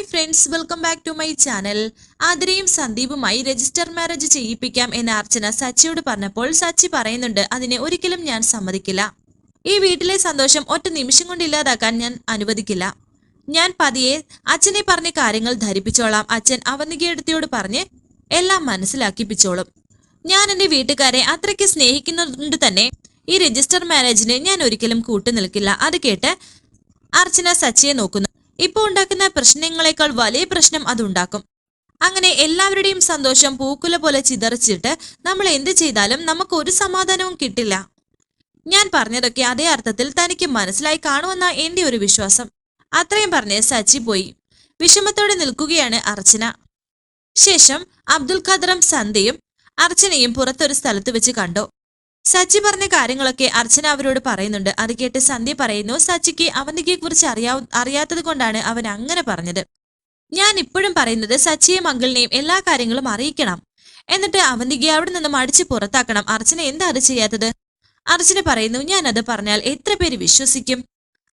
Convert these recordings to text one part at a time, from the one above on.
Hi friends welcome back to my channel ആതിരയും സന്ദീപുമായി register marriage ചെയ്യിപ്പിക്കാം എന്ന് അർച്ചന സച്ചിയോട് പറഞ്ഞപ്പോൾ സച്ചി പറയുന്നുണ്ട് അതിനെ ഒരിക്കലും ഞാൻ സമ്മതിക്കില്ല. ഈ വീട്ടിലെ സന്തോഷം ഒറ്റ നിമിഷം കൊണ്ട് ഇല്ലാതാക്കാൻ ഞാൻ അനുവദിക്കില്ല. ഞാൻ പതിയെ അച്ഛനെ പറഞ്ഞ കാര്യങ്ങൾ ധരിപ്പിച്ചോളാം. അച്ഛൻ അവനികയെടുത്തിയോട് പറഞ്ഞ് എല്ലാം മനസ്സിലാക്കിപ്പിച്ചോളും. ഞാൻ എന്റെ വീട്ടുകാരെ അത്രയ്ക്ക് സ്നേഹിക്കുന്നതുകൊണ്ട് തന്നെ ഈ രജിസ്റ്റർ മാരേജിന് ഞാൻ ഒരിക്കലും കൂട്ടുനിൽക്കില്ല. അത് കേട്ട് അർച്ചന സച്ചിയെ നോക്കുന്നു. ഇപ്പോൾ ഉണ്ടാക്കുന്ന പ്രശ്നങ്ങളെക്കാൾ വലിയ പ്രശ്നം അതുണ്ടാക്കും അങ്ങനെ എല്ലാവരുടെയും സന്തോഷം പൂക്കുല പോലെ ചിതറിച്ചിട്ട് നമ്മൾ എന്ത് ചെയ്താലും നമുക്ക് ഒരു സമാധാനവും കിട്ടില്ല. ഞാൻ പറഞ്ഞതൊക്കെ അതേ അർത്ഥത്തിൽ തനിക്ക് മനസ്സിലായി കാണുമെന്ന എന്റെ ഒരു വിശ്വാസം. അത്രയും പറഞ്ഞ് സച്ചി പോയി. വിഷമത്തോടെ നിൽക്കുകയാണ് അർച്ചന. ശേഷം അബ്ദുൽ ഖദറും സന്ധ്യയും അർച്ചനയും പുറത്തൊരു സ്ഥലത്ത് വെച്ച് കണ്ടു. സച്ചി പറഞ്ഞ കാര്യങ്ങളൊക്കെ അർച്ചന അവരോട് പറയുന്നുണ്ട്. അത് കേട്ട് സന്ധ്യ പറയുന്നു സച്ചിക്ക് അവന്തികയെ കുറിച്ച് അറിയാ അറിയാത്തത് കൊണ്ടാണ് അവൻ അങ്ങനെ പറഞ്ഞത്. ഞാൻ ഇപ്പോഴും പറയുന്നത് സച്ചിയെയും മംഗളിനെയും എല്ലാ കാര്യങ്ങളും അറിയിക്കണം. എന്നിട്ട് അവന്തികയെ അവിടെ നിന്നും അടിച്ച് പുറത്താക്കണം. അർച്ചന എന്താ അത് ചെയ്യാത്തത്? അർച്ചന പറയുന്നു ഞാൻ അത് പറഞ്ഞാൽ എത്ര പേര് വിശ്വസിക്കും?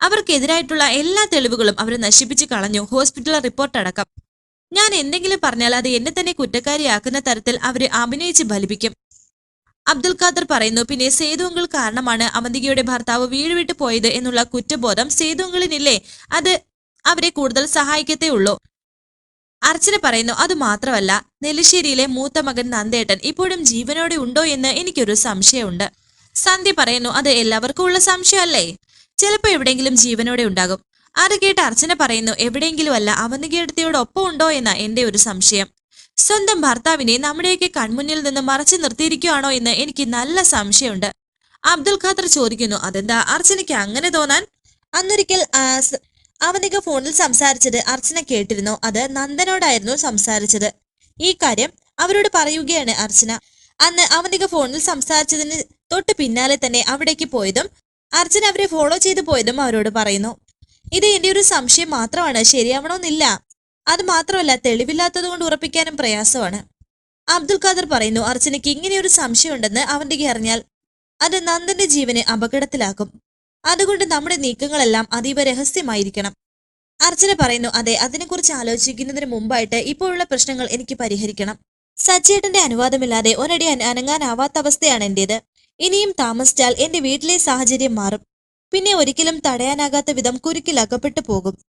അവർക്കെതിരായിട്ടുള്ള എല്ലാ തെളിവുകളും അവർ നശിപ്പിച്ചു കളഞ്ഞു. ഹോസ്പിറ്റൽ റിപ്പോർട്ട് അടക്കം. ഞാൻ എന്തെങ്കിലും പറഞ്ഞാൽ അത് എന്നെ തന്നെ കുറ്റക്കാരിയാക്കുന്ന തരത്തിൽ അവരെ അഭിനയിച്ച് ഫലിപ്പിക്കും. അബ്ദുൽ ഖാദർ പറയുന്നു പിന്നെ സേതുങ്കൾ കാരണമാണ് അവന്തികയുടെ ഭർത്താവ് വീട് വിട്ടു പോയത് എന്നുള്ള കുറ്റബോധം സേതുങ്കളിനില്ലേ? അത് അവരെ കൂടുതൽ സഹായിക്കത്തേ ഉള്ളൂ. അർച്ചന പറയുന്നു അത് മാത്രമല്ല നെല്ലിശ്ശേരിയിലെ മൂത്ത മകൻ നന്ദേട്ടൻ ഇപ്പോഴും ജീവനോടെ ഉണ്ടോ എന്ന് എനിക്കൊരു സംശയമുണ്ട്. സന്ധ്യ പറയുന്നു അത് എല്ലാവർക്കും ഉള്ള സംശയമല്ലേ? ചിലപ്പോൾ എവിടെയെങ്കിലും ജീവനോടെ ഉണ്ടാകും. അത് കേട്ട് അർച്ചന പറയുന്നു എവിടെയെങ്കിലും അല്ല അവന്തികയുടെ ഒപ്പം ഉണ്ടോ എന്ന എന്റെ ഒരു സംശയം. സ്വന്തം ഭർത്താവിനെ നമ്മുടെയൊക്കെ കൺമുന്നിൽ നിന്ന് മറച്ചു നിർത്തിയിരിക്കുകയാണോ എന്ന് എനിക്ക് നല്ല സംശയമുണ്ട്. അബ്ദുൽ ഖാദർ ചോദിക്കുന്നു അതെന്താ? അർച്ചനയ്ക്ക് അങ്ങനെ തോന്നാൻ? അന്നൊരിക്കൽ അവനിക ഫോണിൽ സംസാരിച്ചത് അർച്ചന കേട്ടിരുന്നു. അത് നന്ദനോടായിരുന്നു സംസാരിച്ചത്. ഈ കാര്യം അവരോട് പറയുകയാണ് അർച്ചന. അന്ന് അവനിക ഫോണിൽ സംസാരിച്ചതിന് തൊട്ട് പിന്നാലെ തന്നെ അവിടേക്ക് പോയതും അർച്ചന അവരെ ഫോളോ ചെയ്തു പോയതും അവരോട് പറയുന്നു. ഇത് എന്റെ ഒരു സംശയം മാത്രമാണ്. ശരിയാവണമെന്നില്ല. അത് മാത്രമല്ല തെളിവില്ലാത്തത് കൊണ്ട് ഉറപ്പിക്കാനും പ്രയാസമാണ്. അബ്ദുൽ ഖാദർ പറയുന്നു അർച്ചനയ്ക്ക് ഇങ്ങനെയൊരു സംശയമുണ്ടെന്ന് അവന്റെ അറിഞ്ഞാൽ അത് നന്ദന്റെ ജീവനെ അപകടത്തിലാക്കും. അതുകൊണ്ട് നമ്മുടെ നീക്കങ്ങളെല്ലാം അതീവ രഹസ്യമായിരിക്കണം. അർച്ചന പറയുന്നു അതെ അതിനെക്കുറിച്ച് ആലോചിക്കുന്നതിന് മുമ്പായിട്ട് ഇപ്പോഴുള്ള പ്രശ്നങ്ങൾ എനിക്ക് പരിഹരിക്കണം. സച്ചേട്ടന്റെ അനുവാദമില്ലാതെ ഒരടി അന- അനങ്ങാനാവാത്ത അവസ്ഥയാണ് എന്റേത്. ഇനിയും താമസിച്ചാൽ എന്റെ വീട്ടിലെ സാഹചര്യം മാറും. പിന്നെ ഒരിക്കലും തടയാനാകാത്ത വിധം കുരുക്കിലകപ്പെട്ടു പോകും.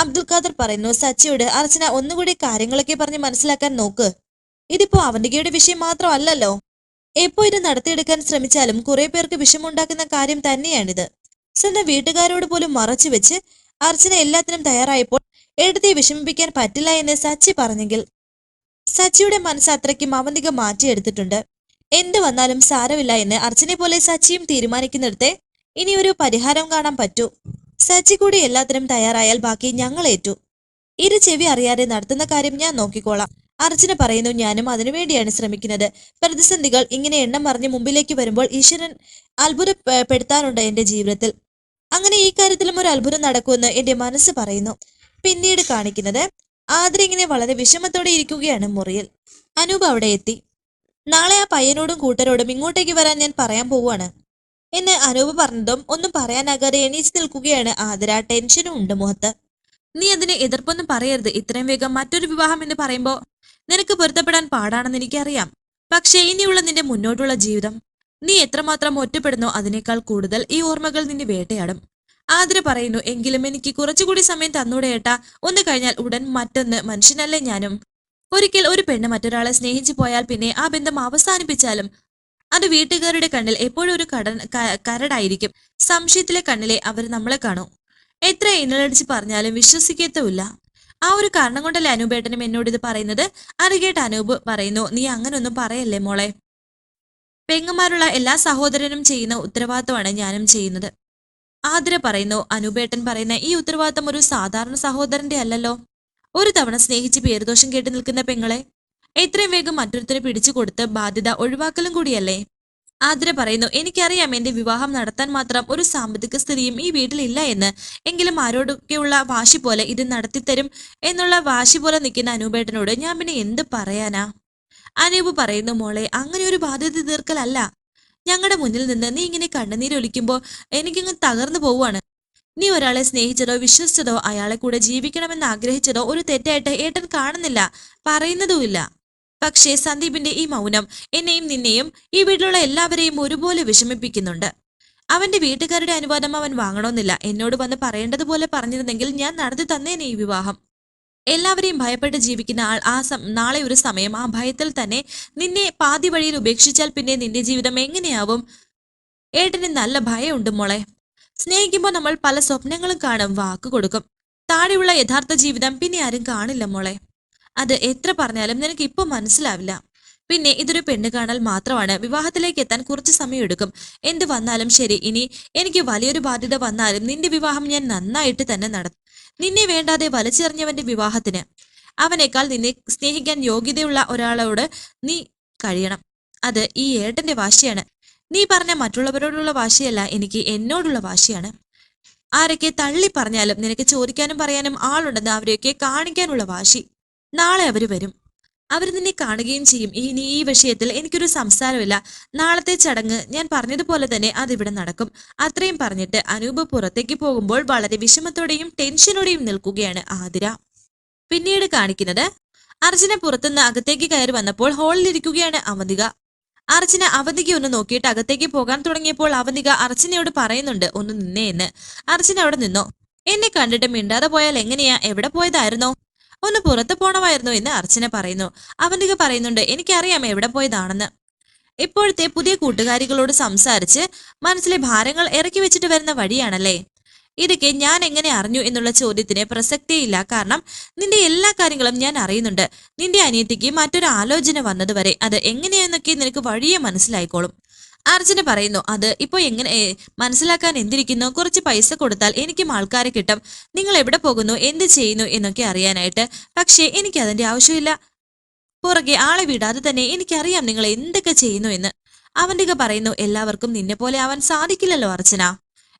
അബ്ദുൽ ഖാദർ പറയുന്നു സച്ചിയോട് അർച്ചന ഒന്നുകൂടി കാര്യങ്ങളൊക്കെ പറഞ്ഞ് മനസ്സിലാക്കാൻ നോക്ക്. ഇതിപ്പോ അവന്തികയുടെ വിഷയം മാത്രമല്ലല്ലോ. എപ്പോ ഇത് നടത്തിയെടുക്കാൻ ശ്രമിച്ചാലും കുറെ പേർക്ക് വിഷമുണ്ടാക്കുന്ന കാര്യം തന്നെയാണിത്. സ്വന്തം വീട്ടുകാരോട് പോലും മറച്ചു വെച്ച് അർച്ചന എല്ലാത്തിനും തയ്യാറായപ്പോൾ എടുത്തി വിഷമിപ്പിക്കാൻ പറ്റില്ല എന്ന് സച്ചി പറഞ്ഞെങ്കിൽ. സച്ചിയുടെ മനസ്സ് അത്രയ്ക്കും അവന്തിക മാറ്റിയെടുത്തിട്ടുണ്ട്. എന്ത് വന്നാലും സാരമില്ല എന്ന് അർച്ചനെ പോലെ സച്ചിയും തീരുമാനിക്കുന്നിടത്തെ ഇനി ഒരു പരിഹാരം കാണാൻ പറ്റൂ. സച്ചി കൂടി എല്ലാത്തിനും തയ്യാറായാൽ ബാക്കി ഞങ്ങൾ ഏറ്റു. ഇരു ചെവി അറിയാതെ നടത്തുന്ന കാര്യം ഞാൻ നോക്കിക്കോളാം. അർജുന പറയുന്നു ഞാനും അതിനുവേണ്ടിയാണ് ശ്രമിക്കുന്നത്. പ്രതിസന്ധികൾ ഇങ്ങനെ എണ്ണം മറിഞ്ഞ് മുമ്പിലേക്ക് വരുമ്പോൾ ഈശ്വരൻ അത്ഭുതപ്പെടുത്താനുണ്ട് എന്റെ ജീവിതത്തിൽ. അങ്ങനെ ഈ കാര്യത്തിലും ഒരു അത്ഭുതം നടക്കുമെന്ന് എന്റെ മനസ്സ് പറയുന്നു. പിന്നീട് കാണിക്കുന്നത് ആദ്ര ഇങ്ങനെ വളരെ വിഷമത്തോടെ ഇരിക്കുകയാണ് മുറിയിൽ. അനൂപ് അവിടെ എത്തി. നാളെ ആ പയ്യനോടും കൂട്ടരോടും ഇങ്ങോട്ടേക്ക് വരാൻ ഞാൻ പറയാൻ പോവുകയാണ്. എന്ന് അനൂപ് പറഞ്ഞതും ഒന്നും പറയാനാകാതെ എണീച്ച് നിൽക്കുകയാണ് ആദര ടെൻഷനും ഉണ്ട് മുഖത്ത്. നീ അതിന് എതിർപ്പൊന്നും പറയരുത്. ഇത്രയും വേഗം മറ്റൊരു വിവാഹം എന്ന് പറയുമ്പോ നിനക്ക് പൊരുത്തപ്പെടാൻ പാടാണെന്ന് എനിക്കറിയാം. പക്ഷേ ഇനിയുള്ള നിന്റെ മുന്നോട്ടുള്ള ജീവിതം നീ എത്രമാത്രം ഒറ്റപ്പെടുന്നോ അതിനേക്കാൾ കൂടുതൽ ഈ ഓർമ്മകൾ നിന്നെ വേട്ടയാടും. ആതിര പറയുന്നു എങ്കിലും എനിക്ക് കുറച്ചുകൂടി സമയം തന്നൂടെ ഏട്ടാ. ഒന്ന് കഴിഞ്ഞാൽ ഉടൻ മറ്റൊന്ന് മനുഷ്യനല്ലേ ഞാനും. ഒരിക്കൽ ഒരു പെണ്ണ് മറ്റൊരാളെ സ്നേഹിച്ചു പോയാൽ പിന്നെ ആ ബന്ധം അവസാനിപ്പിച്ചാലും അത് വീട്ടുകാരുടെ കണ്ണിൽ എപ്പോഴും ഒരു കട കരടായിരിക്കും. സംശയത്തിലെ കണ്ണിലെ അവർ നമ്മളെ കാണൂ. എത്ര ഇന്നലടിച്ച് പറഞ്ഞാലും വിശ്വസിക്കത്തുമില്ല. ആ ഒരു കാരണം കൊണ്ടല്ലേ അനൂപേട്ടനും എന്നോട് ഇത് പറയുന്നത്? അറികേട്ട് കേട്ട് അനൂപ് പറയുന്നു നീ അങ്ങനൊന്നും പറയല്ലേ മോളെ? പെങ്ങന്മാരുള്ള എല്ലാ സഹോദരനും ചെയ്യുന്ന ഉത്തരവാദിത്തമാണ് ഞാനും ചെയ്യുന്നത്. ആതിര പറയുന്നു അനൂപേട്ടൻ പറയുന്ന ഈ ഉത്തരവാദിത്തം ഒരു സാധാരണ സഹോദരന്റെ അല്ലല്ലോ. ഒരു തവണ സ്നേഹിച്ച് പേരുദോഷം കേട്ട് നിൽക്കുന്ന പെങ്ങളെ എത്രയും വേഗം മറ്റൊരുത്തരെ പിടിച്ചു കൊടുത്ത് ബാധ്യത ഒഴിവാക്കലും കൂടിയല്ലേ? ആതിര പറയുന്നു എനിക്കറിയാം എന്റെ വിവാഹം നടത്താൻ മാത്രം ഒരു സാമ്പത്തിക സ്ഥിതിയും ഈ വീട്ടിലില്ല എന്ന്. എങ്കിലും ആരോടൊക്കെയുള്ള വാശി പോലെ ഇത് നടത്തിത്തരും എന്നുള്ള വാശി പോലെ നിൽക്കുന്ന അനൂപേട്ടനോട് ഞാൻ പിന്നെ എന്ത് പറയാനാ? അനൂപ് പറയുന്നു മോളെ അങ്ങനെ ഒരു ബാധ്യത തീർക്കലല്ല. ഞങ്ങളുടെ മുന്നിൽ നിന്ന് നീ ഇങ്ങനെ കണ്ണുനീരൊലിക്കുമ്പോൾ എനിക്കങ്ങ് തകർന്നു പോവുകയാണ്. നീ ഒരാളെ സ്നേഹിച്ചതോ വിശ്വസിച്ചതോ അയാളെ കൂടെ ജീവിക്കണമെന്ന് ആഗ്രഹിച്ചതോ ഒരു തെറ്റായിട്ട് ഏട്ടൻ കാണുന്നില്ല പറയുന്നതുമില്ല. പക്ഷേ സന്ദീപിന്റെ ഈ മൗനം എന്നെയും നിന്നെയും ഈ വീട്ടിലുള്ള എല്ലാവരെയും ഒരുപോലെ വിഷമിപ്പിക്കുന്നുണ്ട്. അവന്റെ വീട്ടുകാരുടെ അനുവാദം അവൻ വാങ്ങണമെന്നില്ല. എന്നോട് വന്ന് പറയേണ്ടതുപോലെ പറഞ്ഞിരുന്നെങ്കിൽ ഞാൻ നടത്തി തന്നേനെ ഈ വിവാഹം. എല്ലാവരെയും ഭയപ്പെട്ട് ജീവിക്കുന്ന ആൾ ആ നാളെ ഒരു സമയം ആ ഭയത്തിൽ തന്നെ നിന്നെ പാതി വഴിയിൽ ഉപേക്ഷിച്ചാൽ പിന്നെ നിന്റെ ജീവിതം എങ്ങനെയാവും? ഏട്ടന് നല്ല ഭയമുണ്ട് മോളെ. സ്നേഹിക്കുമ്പോൾ നമ്മൾ പല സ്വപ്നങ്ങളും കാണും വാക്ക് കൊടുക്കും. താഴെയുള്ള യഥാർത്ഥ ജീവിതം പിന്നെ ആരും കാണില്ല മോളെ. അത് എത്ര പറഞ്ഞാലും നിനക്ക് ഇപ്പൊ മനസ്സിലാവില്ല. പിന്നെ ഇതൊരു പെണ്ണ് കാണൽ മാത്രമാണ്. വിവാഹത്തിലേക്ക് എത്താൻ കുറച്ച് സമയം എടുക്കും എന്ത് വന്നാലും ശരി ഇനി എനിക്ക് വലിയൊരു ബാധ്യത വന്നാലും നിന്റെ വിവാഹം ഞാൻ നന്നായിട്ട് തന്നെ നടത്തും നിന്നെ വേണ്ടാതെ വലിച്ചെറിഞ്ഞവന്റെ വിവാഹത്തിന്. അവനേക്കാൾ നിന്നെ സ്നേഹിക്കാൻ യോഗ്യതയുള്ള ഒരാളോട് നീ കഴിയണം. അത് ഈ ഏട്ടന്റെ വാശിയാണ്. നീ പറഞ്ഞ മറ്റുള്ളവരോടുള്ള വാശിയല്ല എനിക്ക് എന്നോടുള്ള വാശിയാണ്. ആരൊക്കെ തള്ളി പറഞ്ഞാലും നിനക്ക് ചോദിക്കാനും പറയാനും ആളുണ്ടെന്ന് അവരെയൊക്കെ കാണിക്കാനുള്ള വാശി. നാളെ അവർ വരും. അവർ നിന്നെ കാണുകയും ചെയ്യും. ഇനി ഈ വിഷയത്തിൽ എനിക്കൊരു സംസാരമില്ല നാളത്തെ ചടങ്ങ് ഞാൻ പറഞ്ഞതുപോലെ തന്നെ അതിവിടെ നടക്കും. അത്രയും പറഞ്ഞിട്ട് അനൂപ് പുറത്തേക്ക് പോകുമ്പോൾ വളരെ വിഷമത്തോടെയും ടെൻഷനോടെയും നിൽക്കുകയാണ് ആതിര. പിന്നീട് കാണിക്കുന്നത് അർജുന പുറത്തുനിന്ന് അകത്തേക്ക് കയറി വന്നപ്പോൾ ഹാളിലിരിക്കുകയാണ് അവന്തിക. അർച്ചന അവന്തിക ഒന്ന് നോക്കിയിട്ട് അകത്തേക്ക് പോകാൻ തുടങ്ങിയപ്പോൾ അവന്തിക അർച്ചനയോട് പറയുന്നുണ്ട് ഒന്ന് നിന്നേ എന്ന്. അർച്ചന അവിടെ നിന്നോ? എന്നെ കണ്ടിട്ട് മിണ്ടാതെ പോയാൽ എങ്ങനെയാ? എവിടെ പോയതായിരുന്നോ? ഒന്ന് പുറത്ത് പോണമായിരുന്നു എന്ന് അർച്ചന പറയുന്നു. അവന്തിക പറയുന്നുണ്ട് എനിക്കറിയാം എവിടെ പോയതാണെന്ന്. ഇപ്പോഴത്തെ പുതിയ കൂട്ടുകാരികളോട് സംസാരിച്ച് മനസ്സിലെ ഭാരങ്ങൾ ഇറക്കി വെച്ചിട്ട് വരുന്ന വഴിയാണല്ലേ? ഇതൊക്കെ ഞാൻ എങ്ങനെ അറിഞ്ഞു എന്നുള്ള ചോദ്യത്തിന് പ്രസക്തിയില്ല. കാരണം നിന്റെ എല്ലാ കാര്യങ്ങളും ഞാൻ അറിയുന്നുണ്ട്. നിന്റെ അനിയത്തിക്ക് മറ്റൊരു ആലോചന വന്നതുവരെ അത് എങ്ങനെയെന്നൊക്കെ നിനക്ക് വഴിയെ മനസ്സിലായിക്കോളും. അർജുന പറയുന്നു അത് ഇപ്പോൾ എങ്ങനെ മനസ്സിലാക്കാൻ എന്തിരിക്കുന്നു? കുറച്ച് പൈസ കൊടുത്താൽ എനിക്കും ആൾക്കാരെ കിട്ടും. നിങ്ങൾ എവിടെ പോകുന്നു? എന്ത് ചെയ്യുന്നു? എന്നൊക്കെ അറിയാനായിട്ട്. പക്ഷേ എനിക്ക് അതിന്റെ ആവശ്യമില്ല. പുറകെ ആളെ വിടാതെ തന്നെ എനിക്കറിയാം നിങ്ങൾ എന്തൊക്കെ ചെയ്യുന്നു എന്ന്. അവന്റെ പറയുന്നു എല്ലാവർക്കും നിന്നെ പോലെ ആവാൻ സാധിക്കില്ലല്ലോ അർച്ചന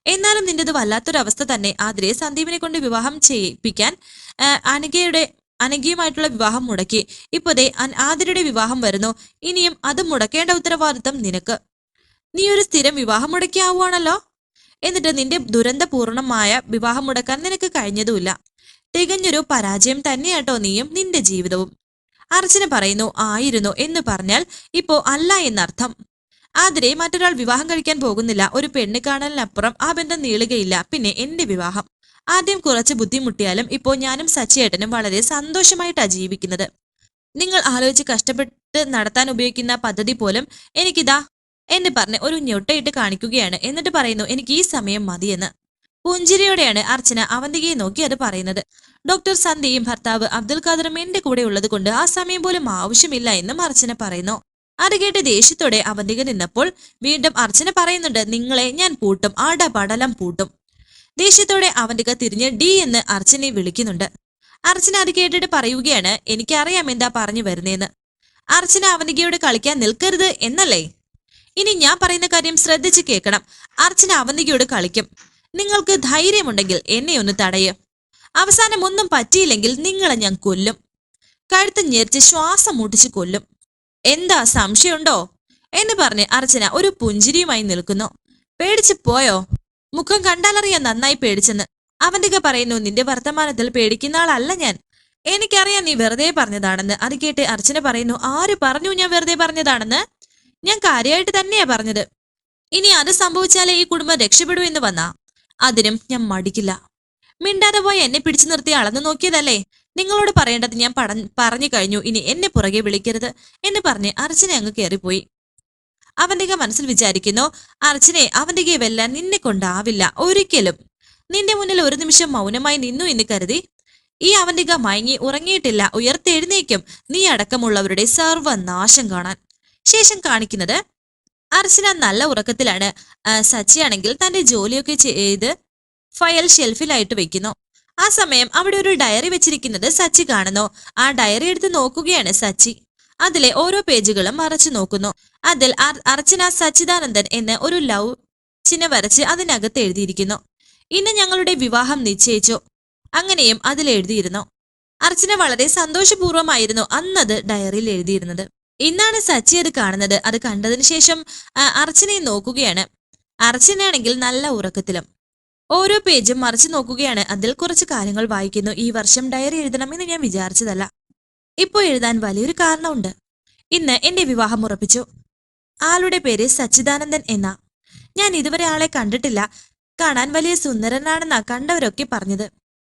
എന്നാലും നിന്റേത് വല്ലാത്തൊരവസ്ഥ തന്നെ. ആതിരെ സന്ദീപിനെ കൊണ്ട് വിവാഹം ചെയ്യിപ്പിക്കാൻ അനഘയുടെ അനഘയുമായിട്ടുള്ള വിവാഹം മുടക്കി. ഇപ്പോതേ ആതിരയുടെ വിവാഹം വരുന്നു. ഇനിയും അത് മുടക്കേണ്ട ഉത്തരവാദിത്തം നിനക്ക്. നീ ഒരു സ്ഥിരം വിവാഹം മുടക്കിയാവുകയാണല്ലോ എന്നിട്ട് നിന്റെ ദുരന്തപൂർണമായ വിവാഹം മുടക്കാൻ നിനക്ക് കഴിഞ്ഞതുമില്ല. തികഞ്ഞൊരു പരാജയം തന്നെയാട്ടോ നീയും നിന്റെ ജീവിതവും. അർച്ചന പറയുന്നു ആയിരുന്നു എന്ന് പറഞ്ഞാൽ ഇപ്പോ അല്ല എന്നർത്ഥം. ആതിരെ മറ്റൊരാൾ വിവാഹം കഴിക്കാൻ പോകുന്നില്ല. ഒരു പെണ്ണ് കാണലിനപ്പുറം ആ ബന്ധം നീളുകയില്ല. പിന്നെ എന്റെ വിവാഹം? ആദ്യം കുറച്ച് ബുദ്ധിമുട്ടിയാലും ഇപ്പോ ഞാനും സച്ചിയേട്ടനും വളരെ സന്തോഷമായിട്ടാ ജീവിക്കുന്നത്. നിങ്ങൾ ആലോചിച്ച് കഷ്ടപ്പെട്ട് നടത്താൻ ഉപയോഗിക്കുന്ന പദ്ധതി പോലും എനിക്കിതാ എന്ന് പറഞ്ഞ് ഒരു ഞൊട്ടയിട്ട് കാണിക്കുകയാണ്. എന്നിട്ട് പറയുന്നു എനിക്ക് ഈ സമയം മതിയെന്ന് പുഞ്ചിരിയോടെയാണ് അർച്ചന അവന്തികയെ നോക്കി അത് പറയുന്നത്. ഡോക്ടർ സന്ധ്യയും ഭർത്താവ് അബ്ദുൽ ഖാദറും എന്റെ കൂടെ ഉള്ളത് കൊണ്ട് ആ സമയം പോലും ആവശ്യമില്ല എന്നും അർച്ചന പറയുന്നു. അത് കേട്ട് ദേഷ്യത്തോടെ അവന്തിക നിന്നപ്പോൾ വീണ്ടും അർച്ചന പറയുന്നുണ്ട് നിങ്ങളെ ഞാൻ പൂട്ടും ആട പടലം പൂട്ടും. ദേഷ്യത്തോടെ അവന്തിക തിരിഞ്ഞ് ഡി എന്ന് അർച്ചനെ വിളിക്കുന്നുണ്ട്. അർച്ചന അത് കേട്ടിട്ട് പറയുകയാണ് എനിക്കറിയാം എന്താ പറഞ്ഞു വരുന്നേന്ന്. അർച്ചന അവന്തികയോട് കളിക്കാൻ നിൽക്കരുത് എന്നല്ലേ? ഇനി ഞാൻ പറയുന്ന കാര്യം ശ്രദ്ധിച്ച് കേൾക്കണം. അർച്ചന അവന്തികയോട് കളിക്കും. നിങ്ങൾക്ക് ധൈര്യമുണ്ടെങ്കിൽ എന്നെ ഒന്ന് തടയേ. അവസാനം ഒന്നും പറ്റിയില്ലെങ്കിൽ നിങ്ങളെ ഞാൻ കൊല്ലും. കഴുത്ത് ഞെരിച്ച് ശ്വാസം മുട്ടിച്ച് കൊല്ലും. എന്താ സംശയമുണ്ടോ? എന്ന് പറഞ്ഞ് അർച്ചന ഒരു പുഞ്ചിരിയുമായി നിൽക്കുന്നു. പേടിച്ച് പോയോ? മുഖം കണ്ടാലറിയാൻ നന്നായി പേടിച്ചെന്ന്. അവന്തിക പറയുന്നു നിന്റെ വർത്തമാനത്തിൽ പേടിക്കുന്ന ആളല്ല ഞാൻ. എനിക്കറിയാം നീ വെറുതെ പറഞ്ഞതാണെന്ന്. അത് കേട്ട് അർച്ചന പറയുന്നു ആര് പറഞ്ഞു ഞാൻ വെറുതെ പറഞ്ഞതാണെന്ന്? ഞാൻ കാര്യമായിട്ട് തന്നെയാ പറഞ്ഞത്. ഇനി അത് സംഭവിച്ചാലേ ഈ കുടുംബം രക്ഷപ്പെടൂ എന്ന് വന്നാ അതിനും ഞാൻ മടിക്കില്ല. മിണ്ടാതെ പോയി എന്നെ പിടിച്ചു നിർത്തി അളന്നു നോക്കിയതല്ലേ? നിങ്ങളോട് പറയേണ്ടത് ഞാൻ പട പറഞ്ഞു കഴിഞ്ഞു. ഇനി എന്നെ പുറകെ വിളിക്കരുത് എന്ന് പറഞ്ഞ് അർച്ചന അങ്ങ് കയറിപ്പോയി അവന്റെ മനസ്സിൽ വിചാരിക്കുന്നു അർച്ചനെ അവന്തികയെ വെല്ലാൻ നിന്നെ കൊണ്ടാവില്ല. ഒരിക്കലും. നിന്റെ മുന്നിൽ ഒരു നിമിഷം മൗനമായി നിന്നു എന്ന് കരുതി ഈ അവന്തിക മയങ്ങി ഉറങ്ങിയിട്ടില്ല. ഉയർത്തെഴുന്നേക്കും. നീ അടക്കമുള്ളവരുടെ സർവനാശം കാണാൻ. ശേഷം കാണിക്കുന്നത് അർച്ചന നല്ല ഉറക്കത്തിലാണ്. സച്ചി സച്ചിയാണെങ്കിൽ തന്റെ ജോലിയൊക്കെ ചെയ്ത് ഫയൽ ഷെൽഫിലായിട്ട് വെക്കുന്നു. ആ സമയം അവിടെ ഒരു ഡയറി വെച്ചിരിക്കുന്നത് സച്ചി കാണുന്നു. ആ ഡയറി എടുത്ത് നോക്കുകയാണ് സച്ചി. അതിലെ ഓരോ പേജുകളും മറച്ചു നോക്കുന്നു. അതിൽ അർ- അർച്ചന സച്ചിദാനന്ദൻ എന്ന ഒരു ലവ് ചിഹ്ന വരച്ച് അതിനകത്ത് എഴുതിയിരിക്കുന്നു. ഇന്ന് ഞങ്ങളുടെ വിവാഹം നിശ്ചയിച്ചു. അങ്ങനെയും അതിൽ എഴുതിയിരുന്നു. അർച്ചന വളരെ സന്തോഷപൂർവമായിരുന്നു അന്നത് ഡയറിയിൽ എഴുതിയിരുന്നത്. ഇന്നാണ് സച്ചി അത് കാണുന്നത്. അത് കണ്ടതിന് ശേഷം അർച്ചനയെ നോക്കുകയാണ്. അർച്ചനയാണെങ്കിൽ നല്ല ഉറക്കത്തിലും. ഓരോ പേജും മറിച്ചു നോക്കുകയാണ്. അതിൽ കുറച്ച് കാര്യങ്ങൾ വായിക്കുന്നു. ഈ വർഷം ഡയറി എഴുതണമെന്ന് ഞാൻ വിചാരിച്ചതല്ല. ഇപ്പോൾ എഴുതാൻ വലിയൊരു കാരണമുണ്ട്. ഇന്ന് എന്റെ വിവാഹം ഉറപ്പിച്ചു. ആളുടെ പേര് സച്ചിദാനന്ദൻ എന്ന. ഞാൻ ഇതുവരെ ആളെ കണ്ടിട്ടില്ല. കാണാൻ വലിയ സുന്ദരനാണെന്നാ കണ്ടവരൊക്കെ പറഞ്ഞത്.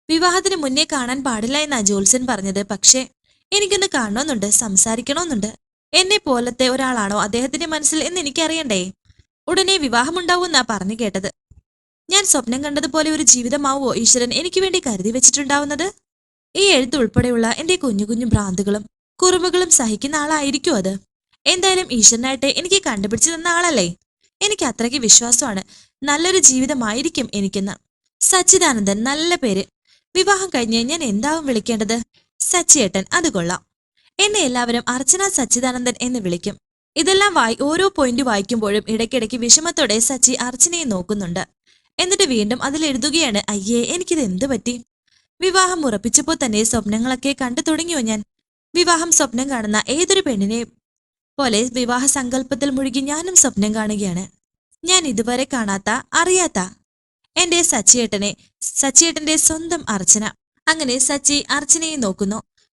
വിവാഹത്തിന് മുന്നേ കാണാൻ പാടില്ല എന്നാ ജോൽസൻ പറഞ്ഞത്. പക്ഷേ എനിക്കൊന്ന് കാണണമെന്നുണ്ട് സംസാരിക്കണമെന്നുണ്ട്. എന്നെ പോലത്തെ ഒരാളാണോ അദ്ദേഹത്തിന്റെ മനസ്സിൽ എന്ന് എനിക്കറിയണ്ടേ? ഉടനെ വിവാഹമുണ്ടാവുമെന്നാ പറഞ്ഞു കേട്ടത്. ഞാൻ സ്വപ്നം കണ്ടതുപോലെ ഒരു ജീവിതമാവോ ഈശ്വരൻ എനിക്ക് വേണ്ടി കരുതി വെച്ചിട്ടുണ്ടാവുന്നത്? ഈ എഴുത്ത് ഉൾപ്പെടെയുള്ള എന്റെ കുഞ്ഞു കുഞ്ഞു ഭ്രാന്തുകളും കുറുമ്പുകളും സഹിക്കുന്ന ആളായിരിക്കും അത്? എന്തായാലും ഈശ്വരനായിട്ട് എനിക്ക് കണ്ടുപിടിച്ചു തന്ന ആളല്ലേ? എനിക്ക് അത്രയ്ക്ക് വിശ്വാസമാണ്. നല്ലൊരു ജീവിതമായിരിക്കും എനിക്കെന്ന്. സച്ചിദാനന്ദൻ നല്ല പേര്. വിവാഹം കഴിഞ്ഞ് ഞാൻ എന്താവും വിളിക്കേണ്ടത്? സച്ചിയേട്ടൻ അത് കൊള്ളാം. എന്നെ എല്ലാവരും അർച്ചന സച്ചിദാനന്ദൻ എന്ന് വിളിക്കും. ഇതെല്ലാം വായി ഓരോ പോയിന്റ് വായിക്കുമ്പോഴും ഇടയ്ക്കിടയ്ക്ക് വിഷമത്തോടെ സച്ചി അർച്ചനയെ നോക്കുന്നുണ്ട്. എന്നിട്ട് വീണ്ടും അതിൽ എഴുതുകയാണ് അയ്യേ എനിക്കിത് എന്ത് പറ്റി? വിവാഹം ഉറപ്പിച്ചപ്പോൾ തന്നെ സ്വപ്നങ്ങളൊക്കെ കണ്ടു തുടങ്ങിയോ ഞാൻ? വിവാഹം സ്വപ്നം കാണുന്ന ഏതൊരു പെണ്ണിനെ പോലെ വിവാഹ സങ്കല്പത്തിൽ മുഴുകി ഞാനും സ്വപ്നം കാണുകയാണ്. ഞാൻ ഇതുവരെ കാണാത്ത അറിയാത്ത എന്റെ സച്ചിയേട്ടനെ സച്ചിയേട്ടന്റെ സ്വന്തം അർച്ചന. അങ്ങനെ സച്ചി അർച്ചനയെ നോക്കുന്നു.